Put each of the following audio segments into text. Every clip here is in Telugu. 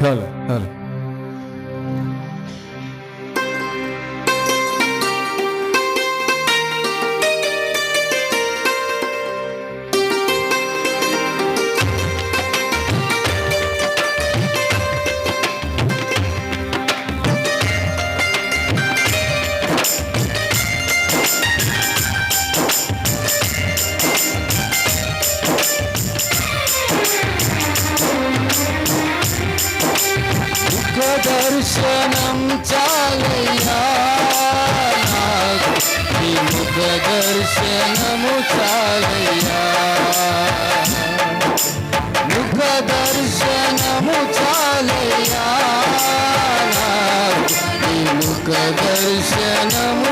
Dale, dale. దర్శనం చాలయ్యా. నీ ముఖ దర్శనము చాలయ్యా. ముఖ దర్శనము చాలయ్యా. దర్శనము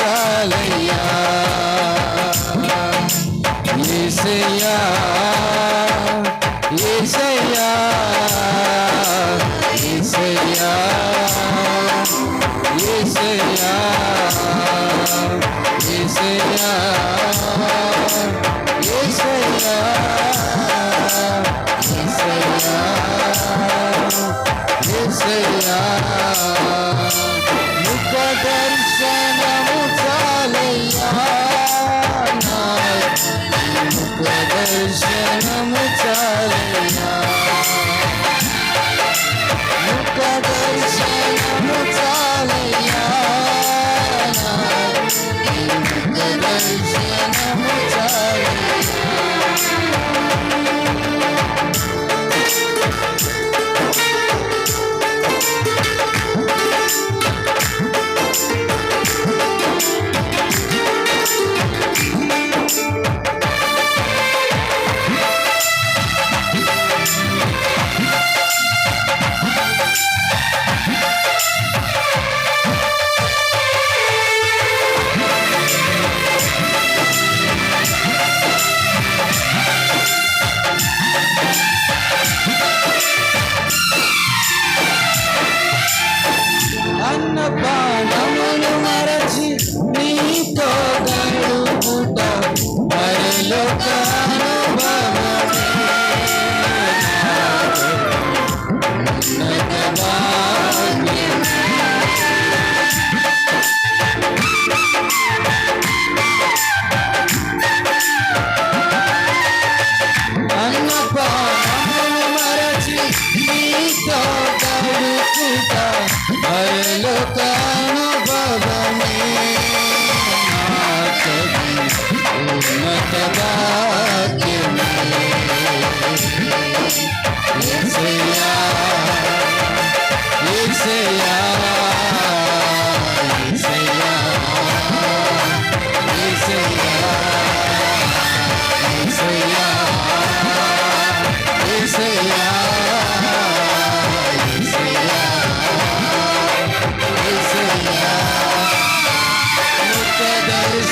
सालैया। ईसैया ईसैया ईसैया ईसैया ईसैया ईसैया ईसैया मुकदर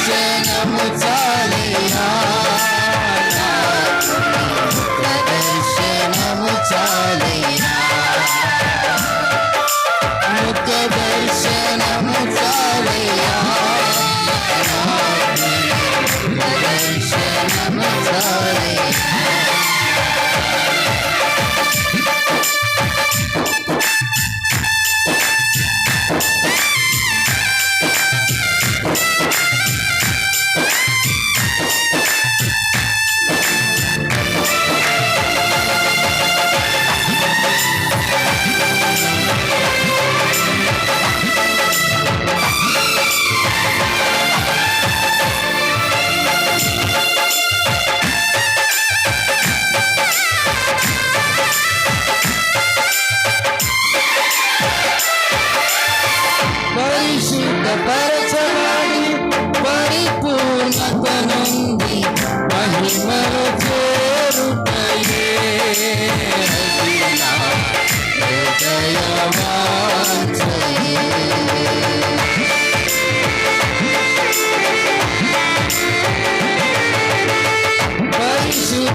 దర్శనము చాలియా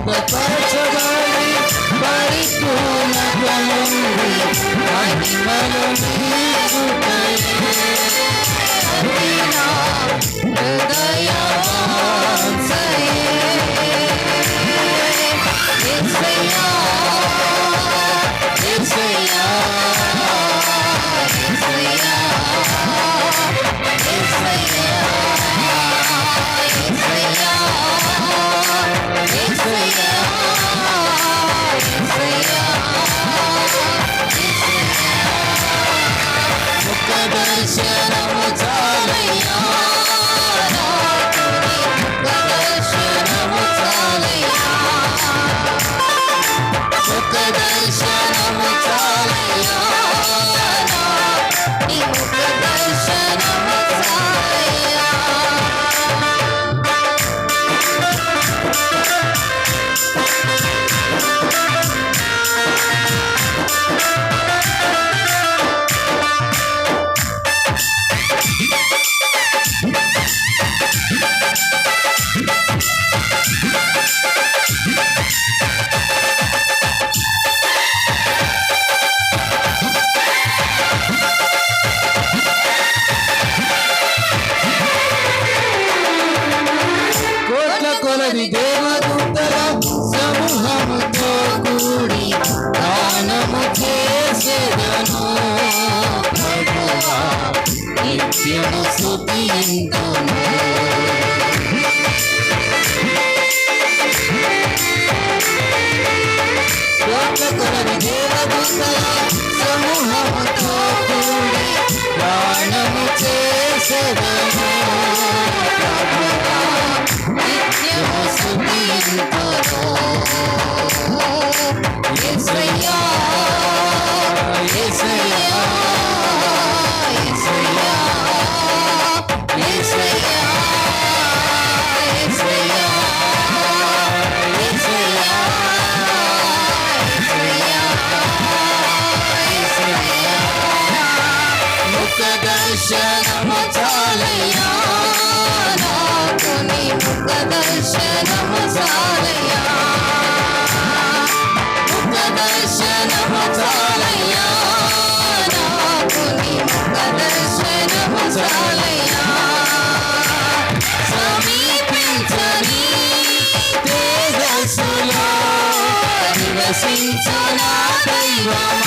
Bari kuna kwa Mungu, mani manoni నిత్యము స్థుతింతుము సమూహముతో కూడి ప్రాణము చేసదము నిత్యము స్థుతింతుము ఎస్వయ్యా దర్శనము చాలయ్యా ముఖ దర్శనము చాలయ్యా నాకు నీ ముఖ దర్శనము చాలయ్యా సమీపించని తేజస్సులో నివసించనా దైవమా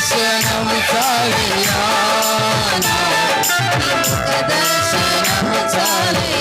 దర్శనం చాలియా దర్శనం చాలియా